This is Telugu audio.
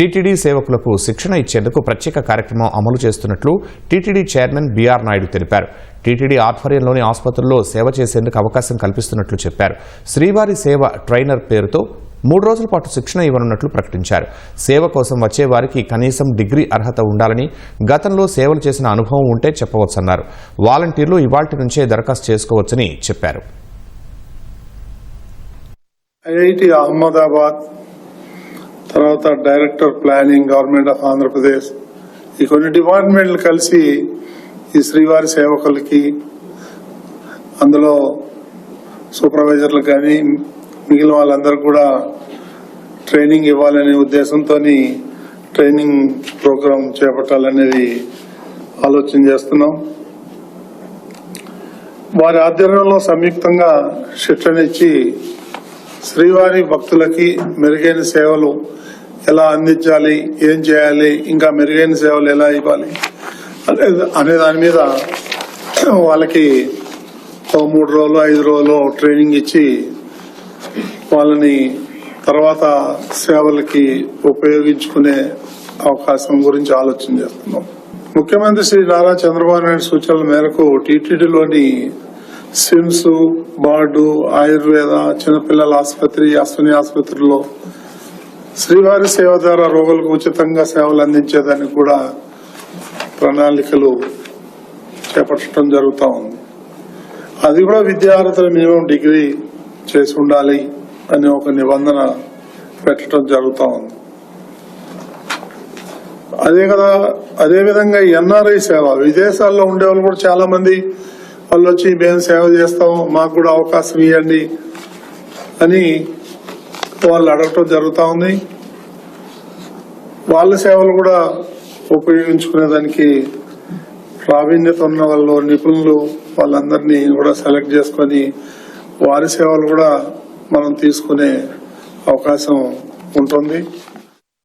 టీటీడీ సేవకులకు శిక్షణ ఇచ్చేందుకు ప్రత్యేక కార్యక్రమం అమలు చేస్తున్నట్లు టీటీడీ చైర్మన్ బీఆర్ నాయుడు తెలిపారు. టీటీడీ ఆధ్వర్యంలోని ఆసుపత్రుల్లో సేవ చేసేందుకు అవకాశం కల్పిస్తున్నట్లు చెప్పారు. శ్రీవారి సేవ ట్రైనర్ పేరుతో మూడు రోజుల పాటు శిక్షణ ఇవ్వనున్నట్లు ప్రకటించారు. సేవ కోసం వచ్చే వారికి కనీసం డిగ్రీ అర్హత ఉండాలని గతంలో సేవలు చేసిన అనుభవం ఉంటే చెప్పవచ్చన్నారు. వాలంటీర్లు ఇవాల్టి నుంచే దరఖాస్తు చేసుకోవచ్చని చెప్పారు. ఐఐటి అహ్మదాబాద్ తర్వాత director planning government of Andhra Pradesh. ఈ కొన్ని డిపార్ట్మెంట్లు కలిసి ఈ శ్రీవారి సేవకులకి అందులో సూపర్వైజర్లకు కానీ మిగిలిన వాళ్ళందరూ కూడా ట్రైనింగ్ ఇవ్వాలనే ఉద్దేశంతో ట్రైనింగ్ ప్రోగ్రాం చేపట్టాలనేది ఆలోచన చేస్తున్నాం. వారి ఆధ్వర్యంలో సంయుక్తంగా శిక్షణ ఇచ్చి శ్రీవారి భక్తులకి మెరుగైన సేవలు ఎలా అందించాలి ఏం చేయాలి ఇంకా మెరుగైన సేవలు ఎలా ఇవ్వాలి? అనే అనే దాని మీద వాళ్ళకి ఓ మూడు రోజులు ఐదు రోజులు ట్రైనింగ్ ఇచ్చి వాళ్ళని తర్వాత సేవలకి ఉపయోగించుకునే అవకాశం గురించి ఆలోచన చేస్తున్నాం. ముఖ్యమంత్రి శ్రీ నారా చంద్రబాబు నాయుడు సూచనల మేరకు టీటీడీలోని సిమ్స్ బార్డు ఆయుర్వేద చిన్నపిల్లల ఆసుపత్రి అశ్విని ఆసుపత్రిలో శ్రీవారి సేవ ద్వారా రోగులకు ఉచితంగా సేవలు అందించేదానికి కూడా ప్రణాళికలు చేపట్టడం జరుగుతూ ఉంది. అది కూడా విద్యార్థులు మినిమం డిగ్రీ చేసి ఉండాలి అనే ఒక నిబంధన పెట్టడం జరుగుతూ ఉంది. అదే కదా అదేవిధంగా ఎన్ఆర్ఐ సేవ విదేశాల్లో ఉండే వాళ్ళు కూడా చాలా మంది వాళ్ళు వచ్చి మేము సేవ చేస్తాం మాకు కూడా అవకాశం ఇవ్వండి అని వాళ్ళు అడగటం జరుగుతూ ఉంది. వాళ్ళ సేవలు కూడా ఉపయోగించుకునేదానికి ప్రావీణ్యత ఉన్న వాళ్ళు నిపుణులు వాళ్ళందరినీ కూడా సెలెక్ట్ చేసుకొని వారి సేవలు కూడా మనం తీసుకునే అవకాశం ఉంటుంది.